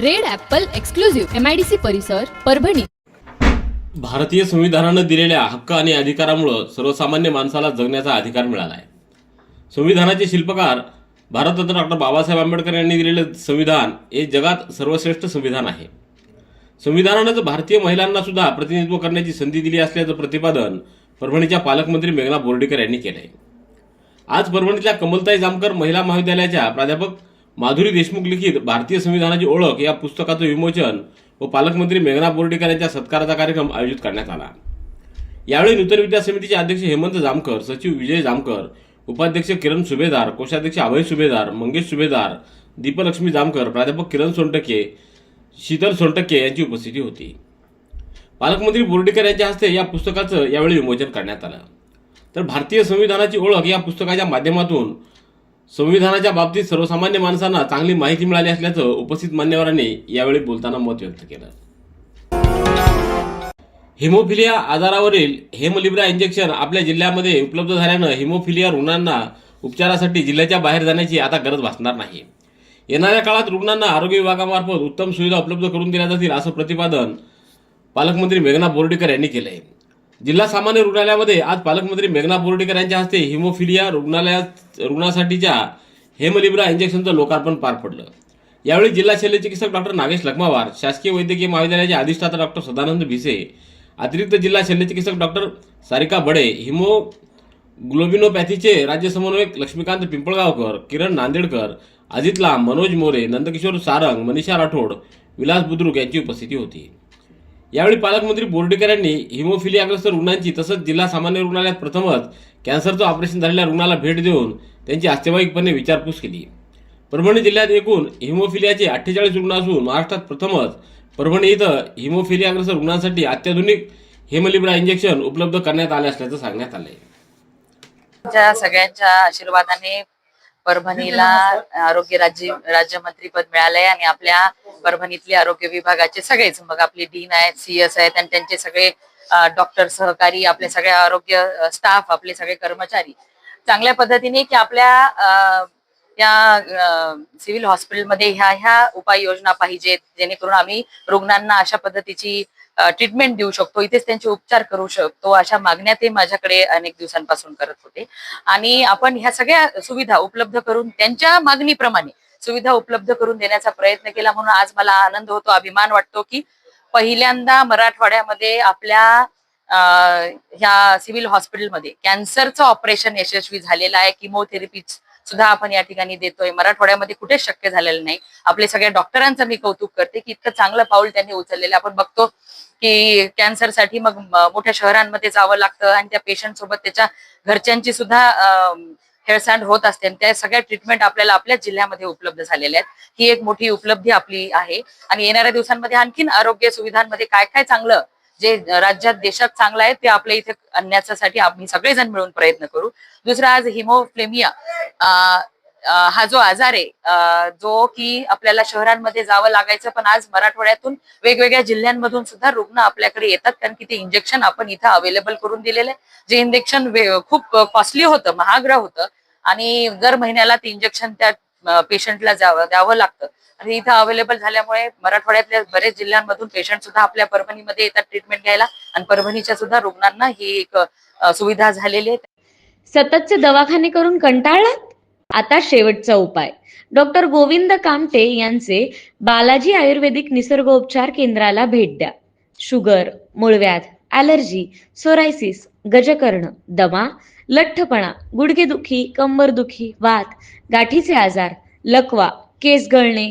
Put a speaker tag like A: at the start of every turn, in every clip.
A: Red apple exclusive MIDC परिसर परभणी.
B: भारतीय संविधानानं दिलेल्या हक्क आणि अधिकारामुळं सर्वसामान्य माणसाला जगण्याचा अधिकार मिळाला आहे संविधानाचे शिल्पकार भारतरत्न डॉक्टर बाबासाहेब आंबेडकर यांनी दिलेलं संविधान हे जगात सर्वश्रेष्ठ संविधान आहे. संविधानानंच भारतीय महिलांना सुद्धा प्रतिनिधित्व करण्याची संधी दिली असल्याचं प्रतिपादन परभणीच्या पालकमंत्री मेघना बोर्डीकर यांनी केलं आहे आज परभणीतल्या कमलताई जामकर महिला महाविद्यालयाच्या प्राध्यापक माधुरी देशमुख लिखित भारतीय संविधानाची ओळख या पुस्तकाचं विमोचन व पालकमंत्री मेघना बोर्डीकर यांच्या सत्काराचा कार्यक्रम आयोजित करण्यात आला. यावेळी नूतन विद्या समितीचे अध्यक्ष हेमंत जामकर सचिव विजय जामकर उपाध्यक्ष किरण सुभेदार कोषाध्यक्ष अभय सुभेदार मंगेश सुभेदार दीपलक्ष्मी जामकर प्राध्यापक किरण सोनटके शीतल सोनटके यांची उपस्थिती होती. पालकमंत्री बोर्डीकर यांच्या हस्ते या पुस्तकाचं यावेळी विमोचन करण्यात आलं. तर भारतीय संविधानाची ओळख या पुस्तकाच्या माध्यमातून संविधानाच्या बाबतीत सर्वसामान्य माणसांना चांगली माहिती मिळाली असल्याचं उपस्थित मान्यवरांनी यावेळी बोलताना मत व्यक्त केलं. हिमोफिलिया आजारावरील हेमलिब्रा इंजेक्शन आपल्या जिल्ह्यामध्ये उपलब्ध झाल्यानं हिमोफिलिया रुग्णांना उपचारासाठी जिल्ह्याच्या बाहेर जाण्याची आता गरज भासणार नाही. येणाऱ्या काळात रुग्णांना आरोग्य विभागामार्फत उत्तम सुविधा उपलब्ध करून दिल्या जातील असं प्रतिपादन पालकमंत्री मेघना बोर्डीकर यांनी केलं आहे जिल्हा सामान्य रुग्णालयामध्ये आज पालकमंत्री मेघना बोर्डीकर यांच्या हस्ते हिमोफिलिया रुग्णालयात रुग्णासाठीच्या हेमलिब्रा इंजेक्शनचं लोकार्पण पार पडलं. यावेळी जिल्हा शल्यचिकित्सक डॉक्टर नागेश लखमावार शासकीय वैद्यकीय महाविद्यालयाचे अधिष्ठाता डॉक्टर सदानंद भिसे अतिरिक्त जिल्हा शल्यचिकित्सक डॉक्टर सारिका बडे हिमो ग्लोबिनोपॅथीचे राज्य समन्वयक लक्ष्मीकांत पिंपळगावकर किरण नांदेडकर अजित लांब मनोज मोरे नंदकिशोर सारंग मनीषा राठोड विलास बुद्रुक यांची उपस्थिती होती. यावेळी पालकमंत्री बोर्डीकर यांनी हिमोफिलियाग्रस्त रुग्णांची तसंच जिल्हा सामान्य रुग्णालयात प्रथमच कॅन्सरचं ऑपरेशन झालेल्या रुग्णाला भेट देऊन त्यांची आश्चर्यवाईकपणे विचारपूस केली. परभणी जिल्ह्यात एकूण हिमोफिलियाचे अठ्ठेचाळीस रुग्ण असून महाराष्ट्रात प्रथमच परभणी इथं हिमोफिलियाग्रस्त रुग्णांसाठी अत्याधुनिक हेमलिब्रा इंजेक्शन उपलब्ध करण्यात आले असल्याचं सांगण्यात आलंय.
C: सगळ्यांच्या आशीर्वादाने परभणीला आरोग्य राज्य राज्यमंत्री पद मिळालंय आणि आपल्या परभणीतले आरोग्य विभागाचे सगळेच मग आपले डीन आहेत सीएस आहेत आणि त्यांचे सगळे डॉक्टर सहकारी आपले सगळे आरोग्य स्टाफ आपले सगळे कर्मचारी. चांगल्या पद्धतीने की आपल्या त्या या सिव्हिल हॉस्पिटलमध्ये ह्या ह्या उपाययोजना पाहिजेत जेणेकरून आम्ही रुग्णांना अशा पद्धतीची ट्रीटमेंट देऊ शकतो. इथेच त्यांचे उपचार करू शकतो अशा मागण्या ते माझ्याकडे अनेक दिवसांपासून करत होते. आणि आपण ह्या सगळ्या सुविधा उपलब्ध करून त्यांच्या मागणीप्रमाणे सुविधा उपलब्ध करून देण्याचा प्रयत्न केला म्हणून आज मला आनंद होतो अभिमान वाटतो की पहिल्यांदा मराठवाड्यामध्ये आपल्या ह्या सिव्हिल हॉस्पिटलमध्ये कॅन्सरचं ऑपरेशन यशस्वी झालेलं आहे. किमोथेरपी सुद्धा आपण या ठिकाणी देतोय. मराठवाड्यामध्ये कुठेच शक्य झालेलं नाही. आपले सगळ्या डॉक्टरांचं मी कौतुक करते की इतकं चांगलं पाऊल त्यांनी उचललेलं आपण बघतो की कॅन्सरसाठी मग मोठ्या शहरांमध्ये जावं लागतं आणि त्या पेशंट सोबत त्याच्या घरच्यांची सुद्धा हेळसांड होत असते. आणि त्या सगळ्या ट्रीटमेंट आपल्याला आपल्या जिल्ह्यामध्ये उपलब्ध झालेल्या आहेत. ही एक मोठी उपलब्धी आपली आहे. आणि येणाऱ्या दिवसांमध्ये आणखीन आरोग्य सुविधांमध्ये काय काय चांगलं जे राज्यात देशात चांगलं आहे ते आपल्या इथे आणण्यासाठी आम्ही सगळेजण मिळून प्रयत्न करू. दुसरा आज हिमोफ्लेमिया. हा जो आजार आहे जो की आपल्याला शहरांमध्ये जावं लागायचं पण आज मराठवाड्यातून वेगवेगळ्या जिल्ह्यांमधून सुद्धा रुग्ण आपल्याकडे येतात कारण की ते इंजेक्शन आपण इथं अवेलेबल करून दिलेले जे इंजेक्शन खूप कॉस्टली होतं महागडं होतं आणि दर महिन्याला ते इंजेक्शन त्या पेशंटला जावं द्यावं लागतं. आणि इथं अवेलेबल झाल्यामुळे मराठवाड्यातल्या बरेच जिल्ह्यांमधून पेशंट सुद्धा आपल्या परभणीमध्ये येतात ट्रीटमेंट घ्यायला. आणि परभणीच्या सुद्धा रुग्णांना ही एक सुविधा झालेली आहे.
D: सततचे दवाखाने करून कंटाळलात? आता शेवटचा उपाय. डॉक्टर गोविंद कामटे यांचे बालाजी आयुर्वेदिक निसर्गोपचार केंद्राला भेट द्या. शुगर मूळव्याध ॲलर्जी सोरायसिस गजकर्ण दमा लठ्ठपणा गुडघेदुखी कंबरदुखी वात गाठीचे आजार लकवा केस गळणे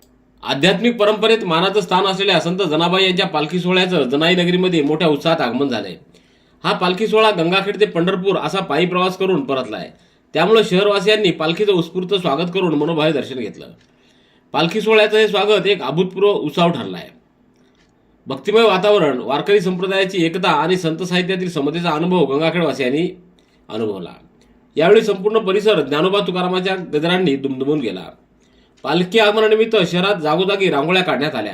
B: आध्यात्मिक परंपरेत मानाचं स्थान असलेल्या संत जनाबाई यांच्या पालखी सोहळ्याचं जनाई नगरीमध्ये मोठ्या उत्साहात आगमन झालंय. हा पालखी सोहळा गंगाखेड ते पंढरपूर असा पायी प्रवास करून परतलाय. त्यामुळे शहरवासियांनी पालखीचं उत्स्फूर्त स्वागत करून मनोभावे दर्शन घेतलं. पालखी सोहळ्याचं हे स्वागत एक अभूतपूर्व उत्साह ठरलाय. भक्तिमय वातावरण वारकरी संप्रदायाची एकता आणि संत साहित्यातील समतेचा अनुभव गंगाखेडवासियांनी अनुभवला. यावेळी संपूर्ण परिसर ज्ञानोबा तुकारामाच्या गजरांनी दुमदुमून गेला. पालखी आगमनानिमित्त शहरात जागोजागी रांगोळ्या काढण्यात आल्या.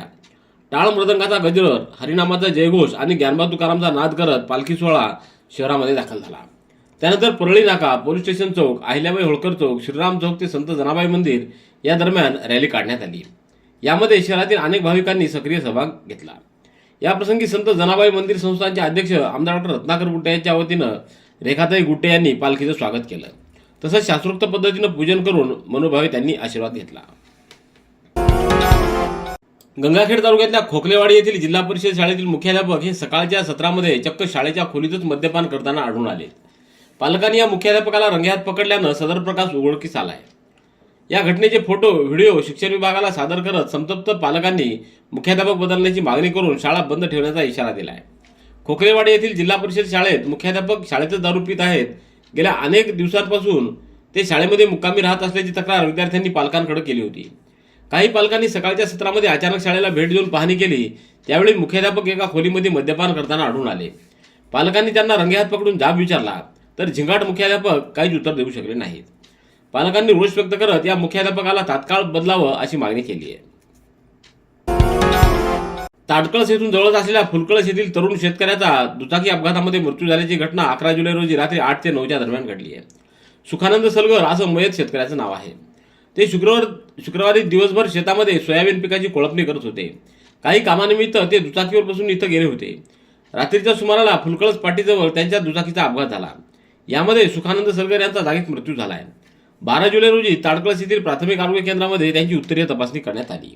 B: टाळ मृदंगाचा गजर हरिनामाचा जयघोष आणि ज्ञानबा तुकारामचा नाद करत पालखी सोहळा शहरामध्ये दाखल झाला. त्यानंतर परळी नाका पोलीस स्टेशन चौक अहिल्याबाई होळकर चौक श्रीराम चौक ते संत जनाबाई मंदिर या दरम्यान रॅली काढण्यात आली. यामध्ये शहरातील अनेक भाविकांनी सक्रिय सहभाग घेतला. याप्रसंगी संत जनाबाई मंदिर संस्थानचे अध्यक्ष आमदार डॉक्टर रत्नाकर गुट्टे यांच्या वतीनं रेखाताई गुट्टे यांनी पालखीचं स्वागत केलं. तसंच शास्त्रोक्त पद्धतीनं पूजन करून मनोभावे त्यांनी आशीर्वाद घेतला. गंगाखेड तालुक्यातल्या खोकलेवाडी येथील जिल्हा परिषद शाळेतील मुख्याध्यापक हे सकाळच्या सत्रामध्ये चक्क शाळेच्या खोलीतच मद्यपान करताना आढळून आले. पालकांनी या मुख्याध्यापकाला रंगेहात पकडल्यानं सदर प्रकाश उघडकीस आलाय. या घटनेचे फोटो व्हिडिओ शिक्षण विभागाला सादर करत संतप्त पालकांनी मुख्याध्यापक बदलण्याची मागणी करून शाळा बंद ठेवण्याचा इशारा दिला आहे खोकलेवाडी येथील जिल्हा परिषद शाळेत मुख्याध्यापक शाळेतच दारू पित आहेत गेल्या अनेक दिवसांपासून ते शाळेमध्ये मुक्कामी राहत असल्याची तक्रार विद्यार्थ्यांनी पालकांकडे केली होती. काही पालकांनी सकाळच्या सत्रामध्ये अचानक शाळेला भेट देऊन पाहणी केली त्यावेळी मुख्याध्यापक एका खोलीमध्ये मद्यपान करताना आढळून आले. पालकांनी त्यांना रंगेहात पकडून जाब विचारला तर झिंगाट मुख्याध्यापक काहीच उत्तर देऊ शकले नाहीत. पालकांनी रोष व्यक्त करत या मुख्याध्यापकाला तात्काळ बदलावं अशी मागणी केली आहे. ताडकळस येथून जवळच असलेल्या फुलकळस येथील तरुण शेतकऱ्याचा दुचाकी अपघातामध्ये मृत्यू झाल्याची घटना अकरा जुलै रोजी रात्री आठ ते नऊच्या दरम्यान घडली आहे. सुखानंद सलगर असं मयत शेतकऱ्याचं नाव आहे. ते शुक्रवार शुक्रवारी दिवसभर शेतामध्ये सोयाबीन पिकाची कोळपणी करत होते. काही कामानिमित्त ते दुचाकीवर बसून इथं गेले होते. रात्रीच्या सुमाराला फुलकळस पाटीजवळ त्यांच्या दुचाकीचा अपघात झाला. यामध्ये सुखानंद सलगर यांचा जागीच मृत्यू झाला आहे बारा जुलै रोजी ताडकळस येथील प्राथमिक आरोग्य केंद्रामध्ये त्यांची उत्तरीय तपासणी करण्यात आली.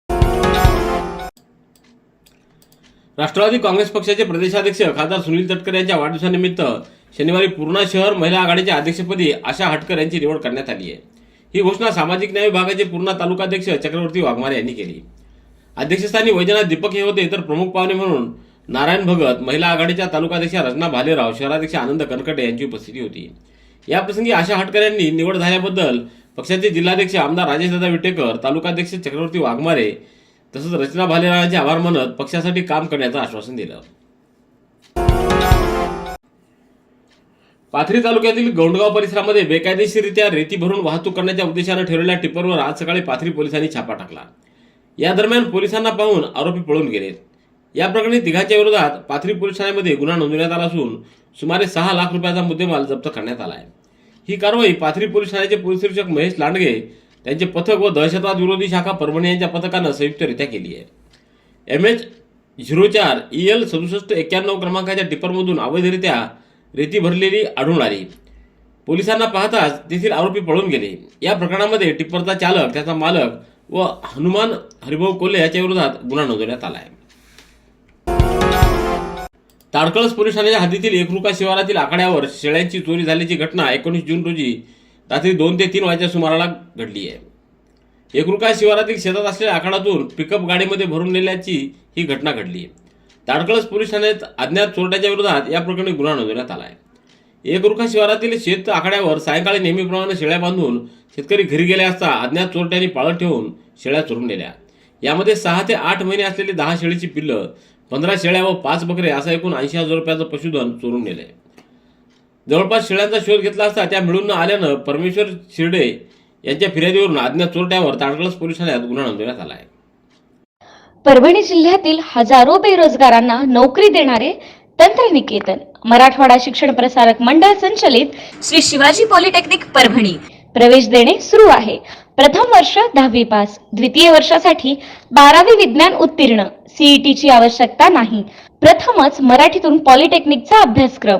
B: Rashtrawadi Congress पक्षाचे प्रदेशाध्यक्ष खासदार सुनील तटकर यांच्या वाढदिवसानिमित्त शनिवारी पूर्णा शहर महिला आघाडीच्या अध्यक्षपदी आशा हटकर यांची निवड करण्यात आली आहे. ही घोषणा सामाजिक न्याय विभागाचे पूर्णा तालुकाध्यक्ष चक्रवर्ती वाघमारे यांनी केली. अध्यक्षस्थानी वैजनाथ दीपक हे होते तर प्रमुख पाहुणे म्हणून नारायण भगत महिला आघाडीच्या तालुकाध्यक्ष रचना भालेराव शहराध्यक्ष आनंद कनकटे यांची उपस्थिती होती. याप्रसंगी आशा हटकर यांनी निवड झाल्याबद्दल पक्षाचे जिल्हाध्यक्ष आमदार राजेशदादा विटेकर तालुकाध्यक्ष चक्रवर्ती वाघमारे तसंच रचना भालेरावांचे आभार मानत पक्षासाठी काम करण्याचं आश्वासन दिलं. पाथरी तालुक्यातील गोंडगाव परिसरामध्ये बेकायदेशीररित्या रेती भरून वाहतूक करण्याच्या उद्देशानं ठेवलेल्या टिप्परवर आज सकाळी पाथरी पोलिसांनी छापा टाकला. या दरम्यान पोलिसांना पाहून आरोपी पळून गेलेत. या प्रकरणी तिघांच्या विरोधात पाथरी पोलीस ठाण्यामध्ये गुन्हा नोंदवण्यात आला असून सुमारे सहा लाख रुपयाचा मुद्देमाल जप्त करण्यात आला आहे ही कारवाई पाथरी पोलीस ठाण्याचे पोलीस निरीक्षक महेश लांडगे त्यांचे पथक व दहशतवाद विरोधी शाखा परभणी यांच्या पथकानं संयुक्तरित्या केली आहे. एम एच झिरो चार ई एल सदुसष्ट एक्क्याण्णव क्रमांकाच्या टिप्परमधून अवैधरित्या रेती भरलेली आढळून आली. पोलिसांना पाहताच तेथील आरोपी पळून गेले. या प्रकरणामध्ये टिप्परचा चालक त्याचा मालक व हनुमान हरिभाऊ कोल्हे याच्या विरोधात गुन्हा नोंदवण्यात आला आहे. ताडकळस पोलीस ठाण्याच्या हद्दीतील एकरुका शिवारातील आखाड्यावर शेळ्यांची चोरी झाल्याची घटना एकोणीस जून रोजी रात्री दोन ते तीन वाजेच्या सुमाराला घडली आहे. एकरुका शिवारातील शेतात असलेल्या आखाडातून पिकअप गाडीमध्ये भरून नेल्याची ही घटना घडली आहे. ताडकळस पोलीस ठाण्यात अज्ञात चोरट्याच्या विरोधात या प्रकरणी गुन्हा नोंदवण्यात आला आहे. एकरुका शिवारातील शेत आखाड्यावर सायंकाळी नेहमीप्रमाणे शेळ्या बांधून शेतकरी घरी गेले असता अज्ञात चोरट्यांनी पाळत ठेवून शेळ्या चोरून नेल्या. यामध्ये सहा ते आठ महिने असलेली दहा शेळीची पिल्लं पंधरा शेळ्या व पाच बकरे असा एकूण ऐंशी हजार रुपयाचं पशुधन चोरून नेले. जवळपास शिळ्यांचा शोध घेतला असता त्या मिळून न आल्यानं परमेश्वर शिर्डे यांच्या फिर्यादीवरून अज्ञात चोरट्यावर ताडकळस पोलीस ठाण्यात गुन्हा नोंदवण्यात आला आहे.
D: परभणी जिल्ह्यातील हजारो बेरोजगारांना नोकरी देणारे तंत्रनिकेतन मराठवाडा शिक्षण प्रसारक मंडळ संचलित श्री शिवाजी पॉलिटेक्निक परभणी. प्रवेश देणे सुरू आहे. प्रथम वर्ष दहावी पास द्वितीय वर्षासाठी बारावी विज्ञान उत्तीर्ण सीईटीची आवश्यकता नाही. प्रथमच मराठीतून पॉलिटेक्निकचा अभ्यासक्रम.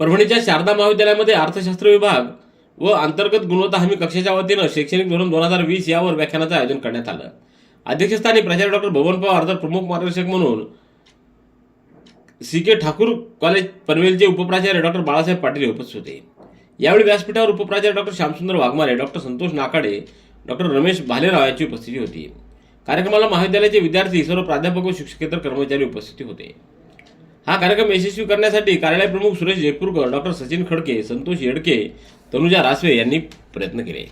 B: परभणीच्या शारदा महाविद्यालयामध्ये अर्थशास्त्र विभाग व अंतर्गत गुणवत्ता हमी कक्षाच्या वतीनं शैक्षणिक धोरण दोन हजार वीस यावर व्याख्यानाचं आयोजन करण्यात आलं. अध्यक्षस्थानी प्राचार्य डॉक्टर भवन पवार तर प्रमुख मार्गदर्शक म्हणून सी के ठाकूर कॉलेज पनवेलचे उपप्राचार्य डॉक्टर बाळासाहेब पाटील उपस्थित होते. यावेळी व्यासपीठावर उपप्राचार्य doctor Shyamsundar Waghmare doctor Santosh Nakade doctor Ramesh Bhalerao यांची उपस्थिती होती. कार्यक्रमाला महाविद्यालयाचे विद्यार्थी सर्व प्राध्यापक व शिक्षकेतर कर्मचारी उपस्थित होते. हा कार्यक्रम यशस्वी करण्यासाठी कार्यालय प्रमुख सुरेश जयपूरकर डॉक्टर सचिन खडके संतोष येडके तनुजा रासवे यांनी प्रयत्न केले.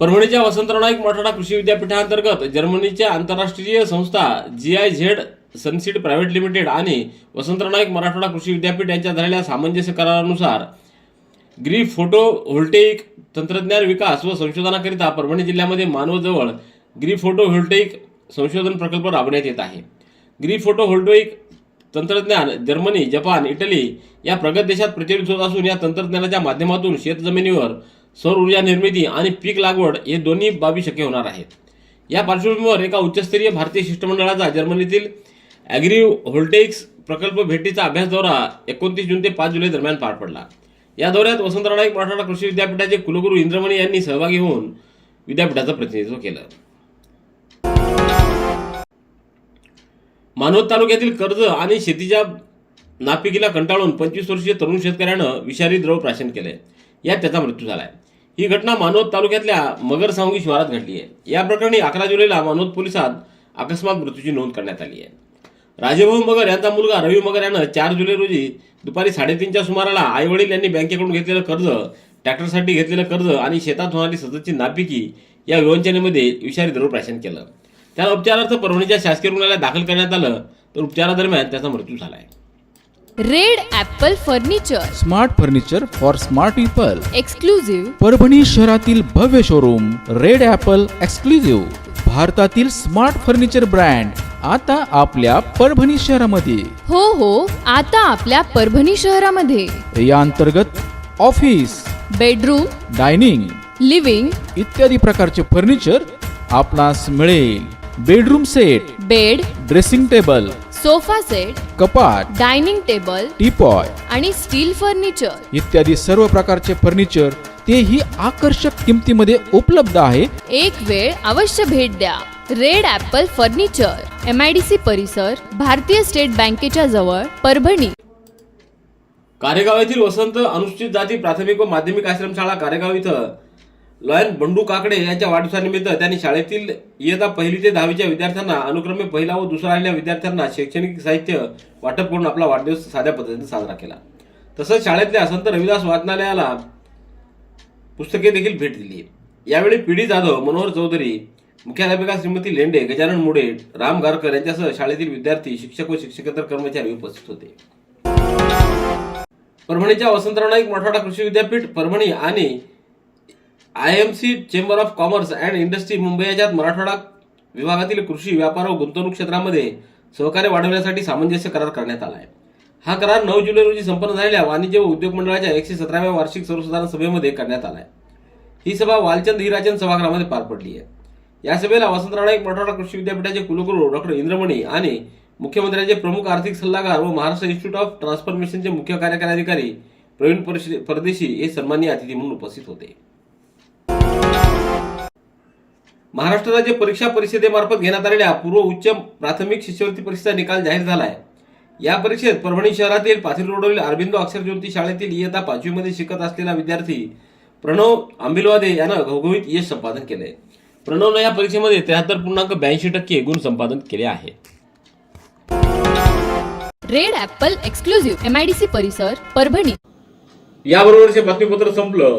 B: परभणीच्या वसंतराव नाईक मराठवाडा कृषी विद्यापीठांतर्गत जर्मनीच्या आंतरराष्ट्रीय संस्था G I Z Sunseed private limited आणि वसंतराव नाईक मराठवाडा कृषी विद्यापीठ यांच्या झालेल्या सामंजस्य करारानुसार ग्री फोटो व्होल्टेइक तंत्रज्ञान विकास व संशोधनाकरिता परभणी जिल्ह्यामध्ये मानवजवळ ग्री फोटो व्होल्टेइक संशोधन प्रकल्प राबवण्यात येत आहे. ग्री फोटो व्होल्टेइक तंत्रज्ञान जर्मनी जपान इटली या प्रगत देशात प्रचलित होत असून या तंत्रज्ञानाच्या माध्यमातून शेतजमिनीवर सौर ऊर्जा निर्मिती आणि पीक लागवड हे दोन्ही बाबी शक्य होणार आहेत. या पार्श्वभूमीवर एका उच्चस्तरीय भारतीय शिष्टमंडळाचा जर्मनीतील ॲग्री व्होल्टेक्स प्रकल्प भेटीचा अभ्यास दौरा एकोणतीस जून ते पाच जुलै दरम्यान पार पडला. या दौऱ्यात वसंतराव नाईक मराठवाडा कृषी विद्यापीठाचे कुलगुरू इंद्रमणी यांनी सहभागी होऊन विद्यापीठाचं प्रतिनिधित्व केलं. मानवत तालुक्यातील कर्ज आणि शेतीच्या नापिकीला कंटाळून पंचवीस वर्षीय तरुण शेतकऱ्यानं विषारी द्रव प्राशन केलंय. यात त्याचा मृत्यू झाला आहे ही घटना मानवत तालुक्यातल्या मगर सावंगी शिवारात घडली आहे. या प्रकरणी अकरा जुलैला मानवत पोलिसात अकस्मात मृत्यूची नोंद करण्यात आली आहे. राजेभाऊ मगर यांचा मुलगा रवी मगर यानं चार जुलै रोजी दुपारी साडेतीनच्या सुमाराला आई वडील यांनी बँकेकडून घेतलेलं कर्ज ट्रॅक्टरसाठी घेतलेलं कर्ज आणि शेतात होणारी सततची नापिकी या विवंचनेमध्ये विषारी द्रव प्राशन केलं. त्याला उपचारार्थ परभणीच्या शासकीय रुग्णालयात दाखल करण्यात आलं तर उपचारादरम्यान त्याचा मृत्यू झालाय.
A: Red apple furniture.
E: Smart furniture for smart people.
A: Exclusive
E: Parbhani शहरातील भव्य शोरूम रेड ॲपल एक्सक्लुझिव्ह भारतातील स्मार्ट फर्निचर ब्रँड आता आपल्या परभणी शहरामध्ये.
A: हो हो आता आपल्या परभणी शहरामध्ये.
E: या अंतर्गत ऑफिस
A: बेडरूम
E: डायनिंग
A: लिव्हिंग
E: इत्यादी प्रकारचे फर्निचर आपणास मिळेल. Bedroom set
A: bed
E: dressing table
A: sofa set
E: कपाट
A: डायनिंग टेबल
E: टीपॉय
A: आणि स्टील फर्निचर.
E: इत्यादी सर्व प्रकारचे फर्निचर तेही आकर्षक किमतीमध्ये उपलब्ध आहे.
A: एक वेळ अवश्य भेट द्या. Red apple furniture M I D C परिसर भारतीय स्टेट बँकेच्या जवळ परभणी.
B: कारेगाव येथील वसंत अनुसूचित जाती प्राथमिक व माध्यमिक आश्रमशाळा कारेगाव इथं. लॉयन बंडू काकडे यांच्या वाढदिवसानिमित्त त्यांनी शाळेतील इयत्ता पहिली ते दहावीच्या विद्यार्थ्यांना अनुक्रमे पहिला व दुसरा आलेल्या विद्यार्थ्यांना शैक्षणिक साहित्य वाटप करून आपला वाढदिवस साध्या पद्धतीने साजरा केला. तसंच शाळेतल्या संत रविदास वाचनालयाला पुस्तके देखील भेट दिली. यावेळी पीडी जाधव मनोहर चौधरी मुख्याध्यापिका श्रीमती लेंडे गजानन मुडे राम गारकर यांच्यासह शाळेतील विद्यार्थी शिक्षक व शिक्षकेतर कर्मचारी उपस्थित होते. परभणीच्या वसंतराव नाईक मराठवाडा कृषी विद्यापीठ परभणी आणि I M C chamber of commerce and industry Mumbai याच्यात मराठवाडा विभागातील कृषी व्यापार व गुंतवणूक क्षेत्रामध्ये सहकार्य वाढवण्यासाठी सामंजस्य करार करण्यात आला आहे हा करार नऊ जुलै रोजी संपन्न झालेल्या वाणिज्य व उद्योग मंडळाच्या एकशे सतराव्या वार्षिक सर्वसाधारण सभेमध्ये करण्यात आला आहे ही सभा वालचंद हिराचंद सभागृहामध्ये पार पडली आहे. या सभेला वसंतराव नाईक मराठवाडा कृषी विद्यापीठाचे कुलगुरू डॉक्टर इंद्रमणी आणि मुख्यमंत्र्यांचे प्रमुख आर्थिक सल्लागार व महाराष्ट्र इन्स्टिट्यूट ऑफ ट्रान्सफॉर्मेशनचे मुख्य कार्यकारी अधिकारी प्रवीण परदेशी हे सन्माननीय अतिथी म्हणून उपस्थित होते. महाराष्ट्र राज्य परीक्षा परिषदेमार्फत घेण्यात आलेल्या पूर्व उच्च प्राथमिक शिष्यवृत्ती परीक्षेचा निकाल जाहीर झालाय या परीक्षेत परभणी शहरातील पाथरी रोडवरील अरविंदो अक्षर ज्योती शाळेतील इयत्ता पाचवीमध्ये शिकत असलेला विद्यार्थी प्रणव आंबिलवादे यानं घवघवीत यश संपादन केलंय. प्रणवनं या परीक्षेमध्ये त्र्याहत्तर पूर्णांक ब्याऐंशी टक्के गुण संपादन केले आहे.
A: Red apple exclusive M I D C परिसर परभणी.
B: याबरोबरचे बातमीपत्र संपलं.